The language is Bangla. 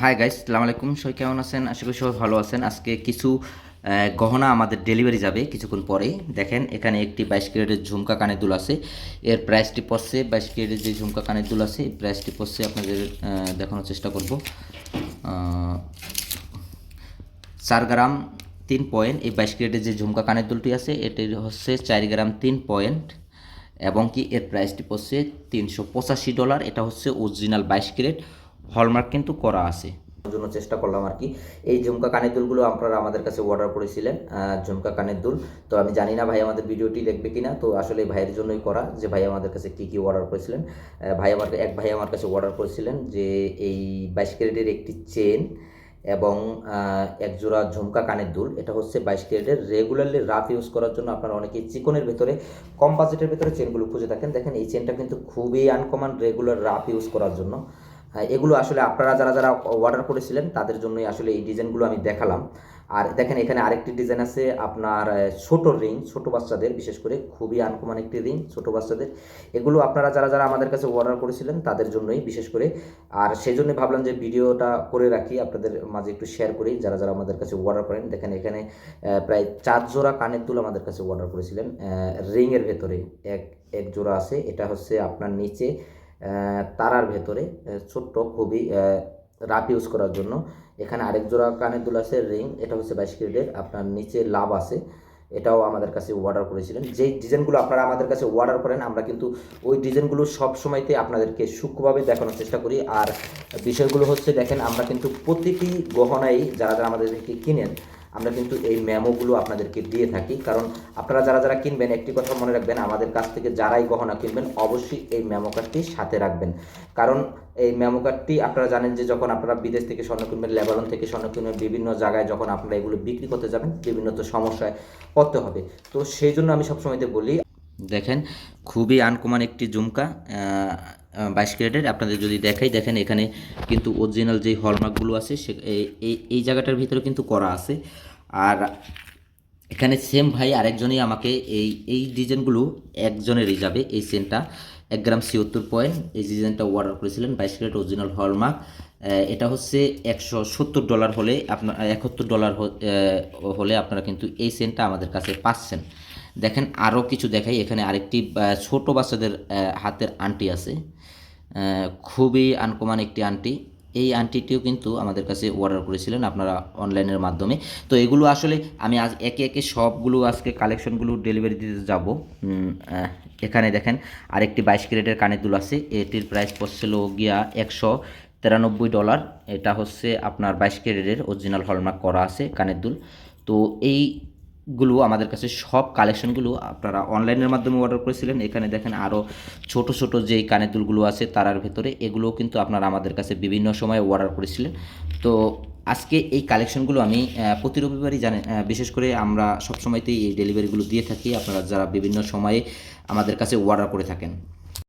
হাই গাইস সালাম আলাইকুম। সবাই কেমন আছেন? আশা করি সবাই ভালো আছেন। আজকে কিছু গহনা আমাদের ডেলিভারি যাবে কিছুক্ষণ পরেই। দেখেন, এখানে একটি বাইশ ক্যারেটের ঝুমকা কানের দুল আছে। এর প্রাইসটি পড়ছে বাইশ ক্যারেটের যে ঝুমকা কানের দুল আছে, এই প্রাইসটি পড়ছে আপনাদের দেখানোর চেষ্টা করব। চার গ্রাম তিন পয়েন্ট এই বাইশ ক্যারেটের যে ঝুমকা কানের দুলটি আছে এটির হচ্ছে চার গ্রাম তিন পয়েন্ট এবং কি এর প্রাইসটি পড়ছে তিনশো পঁচাশি ডলার এটা হচ্ছে অরিজিনাল বাইশ ক্যারেট। হলমার্ক কিন্তু করা আছে। জন্য চেষ্টা করলাম আর কি। এই ঝুমকা কানের দুলগুলো আপনারা আমাদের কাছে অর্ডার করেছিলেন ঝুমকা কানের দুল। তো আমি জানি না ভাই আমাদের ভিডিওটি দেখবে কিনা। তো আসলে ভাইয়ের জন্যই করা যে ভাই আমাদের কাছে কি কি অর্ডার করেছিলেন। ভাই আমার, এক ভাই আমার কাছে অর্ডার করেছিলেন যে এই বাইশ ক্যারেটের একটি চেন এবং এক জোড়া ঝুমকা কানের দুল। এটা হচ্ছে বাইশ ক্যারেটের রেগুলারলি রাফ ইউজ করার জন্য আপনারা অনেকেই চিকনের ভেতরে, কম বাজেটের ভেতরে চেনগুলো খুঁজে থাকেন দেখেন এই চেনটা কিন্তু খুবই আনকমন রেগুলার রাফ ইউজ করার জন্য। এগুলো আসলে আপনারা যারা যারা অর্ডার করেছিলেন, তাদের জন্যই আসলে এই ডিজাইনগুলো আমি দেখালাম। আর দেখেন, এখানে আরেকটি ডিজাইন আছে আপনার ছোট রিং ছোট বাচ্চাদের, বিশেষ করে খুবই আনকমন একটি রিং ছোট বাচ্চাদের। এগুলো আপনারা যারা যারা আমাদের কাছে অর্ডার করেছিলেন, তাদের জন্যই বিশেষ করে। আর সেই জন্য ভাবলাম যে ভিডিওটা করে রাখি, আপনাদের মাঝে একটু শেয়ার করি, যারা যারা আমাদের কাছে অর্ডার করেন। দেখেন, এখানে প্রায় চার জোড়া কানের দুল আমাদের কাছে অর্ডার করেছিলেন। রিংয়ের ভেতরে এক এক জোড়া আছে। এটা হচ্ছে আপনার নিচে তারার ভেতরে ছোট্ট, খুবই রাপ ইউজ করার জন্য। এখানে আরেক জোড়া কানের দুল আছে, রিং। এটা হচ্ছে বাইশ ক্যারেটের। আপনার নিচে লাভ আছে। এটাও আমাদের কাছে অর্ডার করেছিলেন। যেই ডিজাইনগুলো আপনারা আমাদের কাছে অর্ডার করেন, আমরা কিন্তু ওই ডিজাইনগুলো সব সময়তে আপনাদেরকে সূক্ষ্মভাবে দেখানোর চেষ্টা করি। আর বিষয়গুলো হচ্ছে, দেখেন, আমরা কিন্তু প্রতিটি গহনাই যারা যারা আমাদেরকে কিনেন আমরা কিন্তু এই ম্যামোগুলো আপনাদেরকে দিয়ে থাকি। কারণ আপনারা যারা যারা কিনবেন, একটি কথা মনে রাখবেন, আমাদের কাছ থেকে যারাই গহনা কিনবেন, অবশ্যই এই ম্যামো কার্ডটি সাথে রাখবেন। কারণ এই ম্যামো কার্ডটি আপনারা জানেন যে যখন আপনারা বিদেশ থেকে স্বর্ণ কিনবেন লেবারন থেকে স্বর্ণ কিনবেন, বিভিন্ন জায়গায় যখন আপনারা এগুলো বিক্রি করতে যাবেন, বিভিন্ন তো সমস্যায় পড়তে হবে। তো সেই জন্য আমি সবসময়তে বলি, দেখেন, খুবই আনকমন একটি ঝুমকা বাইশ ক্যারেটের। আপনাদের যদি দেখাই, দেখেন এখানে কিন্তু অরিজিনাল যে হলমার্কগুলো আছে, সে এই- জায়গাটার ভিতরে কিন্তু করা আছে। আর এখানে সেম ভাই আরেকজনই আমাকে এই এই ডিজাইনগুলো একজনেরই যাবে, এই সেন্টটা এক গ্রাম ছিয়াত্তর পয়েন্ট এই ডিজাইনটা অর্ডার করেছিলেন, বাইশ ক্যারেট অরিজিনাল হলমার্ক এটা হচ্ছে একশো সত্তর ডলার হলে আপনার, একাত্তর ডলার হলে আপনারা কিন্তু এই সেন্টটা আমাদের কাছে পাচ্ছেন। দেখেন আরও কিছু দেখাই। এখানে আরেকটি ছোট বাচ্চাদের হাতের আংটি আছে। খুবই আনকমান একটি আংটি। এই আংটিটিও কিন্তু আমাদের কাছে অর্ডার করেছিলেন আপনারা অনলাইনের মাধ্যমে। তো এগুলো আসলে আমি আজ একে একে সবগুলো আজকে কালেকশনগুলো ডেলিভারি দিতে যাব। এখানে দেখেন আরেকটি বাইশ ক্যারেটের কানের দুল আছে। এটির প্রাইস পড়ছিল গিয়া একশো তিরানব্বই ডলার এটা হচ্ছে আপনার বাইশ ক্যারেটের অরিজিনাল হলমার্ক করা আছে কানের দুল। তো এই গুলো, আমাদের কাছে সব কালেকশনগুলো আপনারা অনলাইনের মাধ্যমে অর্ডার করেছিলেন। এখানে দেখেন আরও ছোট ছোট যেই কানের দুলগুলো আছে, তারার ভেতরে, এগুলোও কিন্তু আপনারা আমাদের কাছে বিভিন্ন সময় অর্ডার করেছিলেন। তো আজকে এই কালেকশনগুলো আমি প্রতি রবিবারই জানেন বিশেষ করে আমরা সবসময়তেই এই ডেলিভারিগুলো দিয়ে থাকি। আপনারা যারা বিভিন্ন সময়ে আমাদের কাছে অর্ডার করে থাকেন।